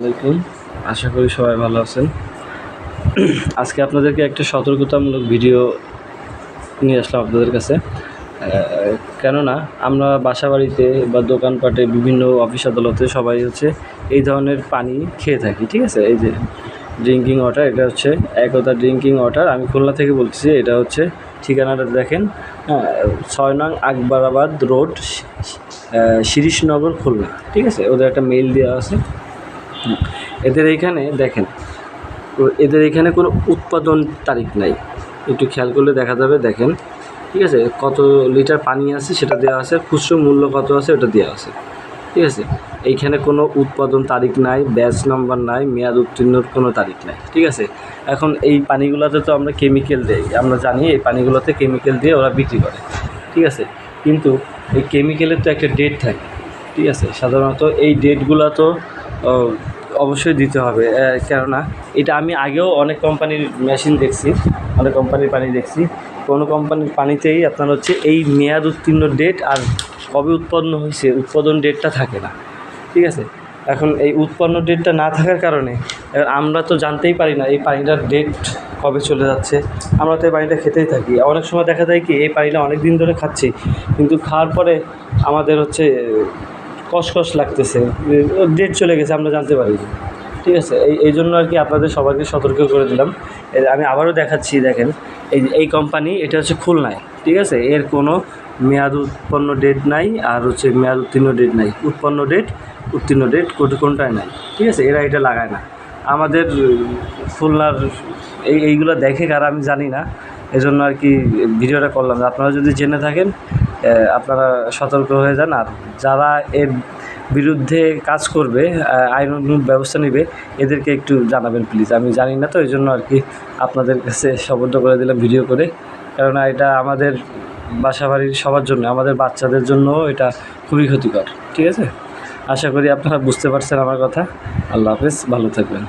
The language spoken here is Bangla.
আলাইকুম। আশা করি সবাই ভালো আছেন। আজকে আপনাদেরকে একটা সতর্কতামূলক ভিডিও নিয়ে আসলাম আপনাদের কাছে। কেননা আমরা বাসা বাড়িতে বা দোকানপাটে বিভিন্ন অফিস আদালতে সবাই হচ্ছে এই ধরনের পানি খেয়ে থাকি, ঠিক আছে? এই যে ড্রিঙ্কিং ওয়াটার এটা হচ্ছে একতা ড্রিঙ্কিং ওয়াটার আমি খুলনা থেকে বলছি এটা হচ্ছে ঠিকানাটা দেখেন। হ্যাঁ ছয় নং আকবরাবাদ রোড শিরিশনগর খুলনা, ঠিক আছে? ওদের একটা মেইল দেওয়া আছে। এদের এইখানে দেখেন এদের এখানে কোনো উৎপাদন তারিখ নাই। একটু খেয়াল করলে দেখা যাবে, দেখেন, ঠিক আছে, কত লিটার পানি আছে সেটা দেওয়া আছে, খুচরো মূল্য কত আছে ওটা দেওয়া আছে, ঠিক আছে। এইখানে কোনো উৎপাদন তারিখ নাই, ব্যাচ নাম্বার নাই, মেয়াদ উত্তীর্ণর কোনো তারিখ নাই, ঠিক আছে। এখন এই পানিগুলোতে তো আমরা কেমিক্যাল দেই, আমরা জানি এই পানিগুলোতে কেমিক্যাল দিয়ে ওরা বিক্রি করে, ঠিক আছে। কিন্তু এই কেমিক্যালের তো একটা ডেট থাকে, ঠিক আছে। সাধারণত এই ডেটগুলো তো অবশ্যই দিতে হবে কেননা এটা আমি আগেও অনেক কোম্পানির মেশিন দেখছি, অনেক কোম্পানির পানি দেখছি। কোনো কোম্পানির পানিতেই আপনার হচ্ছে এই মেয়াদ উত্তীর্ণ ডেট আর কবে উৎপন্ন হয়েছে, উৎপাদন ডেটটা থাকে না, ঠিক আছে? এখন এই উৎপন্ন ডেটটা না থাকার কারণে আমরা তো জানতেই পারি না এই পানিটার ডেট কবে চলে যাচ্ছে। আমরা তো এই পানিটা খেতেই থাকি। অনেক সময় দেখা যায় কি, এই পানিটা অনেক দিন ধরে খাচ্ছি, কিন্তু খাওয়ার পরে আমাদের হচ্ছে কসকস লাগতেছে। ডেট চলে গেছে, আমরা জানতে পারি। ঠিক আছে? এই এই জন্য আর কি আপনাদের সবাইকে সতর্ক করে দিলাম। আমি আবারও দেখাচ্ছি, দেখেন। এই এই কোম্পানি এটা হচ্ছে খুলনায়। ঠিক আছে? এর কোনো মেয়াদ উৎপন্ন ডেট নাই, আর হচ্ছে মেয়াদ উত্তীর্ণ ডেট নাই। উৎপন্ন ডেট উত্তীর্ণ ডেট কোটি কোনটাই নাই। ঠিক আছে? এরা এটা লাগায় না। আমাদের খুলনার এই, এইগুলো দেখে কারা আমি জানি না। এজন্য আর কি ভিডিওটা করলাম। আপনারা যদি জেনে থাকেন আপনারা সতর্ক হয়ে যান। আর যারা এর বিরুদ্ধে কাজ করবে আইন ব্যবস্থা নেবে, এদেরকে একটু জানাবেন প্লিজ আমি জানি না তো এই জন্য আর কি আপনাদের কাছে সবর্দ করে দিলাম ভিডিও করে। কেননা এটা আমাদের বাসা বাড়ির সবার জন্য, আমাদের বাচ্চাদের জন্য এটা খুবই ক্ষতিকর। ঠিক আছে? আশা করি আপনারা বুঝতে পারছেন আমার কথা। আল্লাহ হাফেজ, ভালো থাকবেন।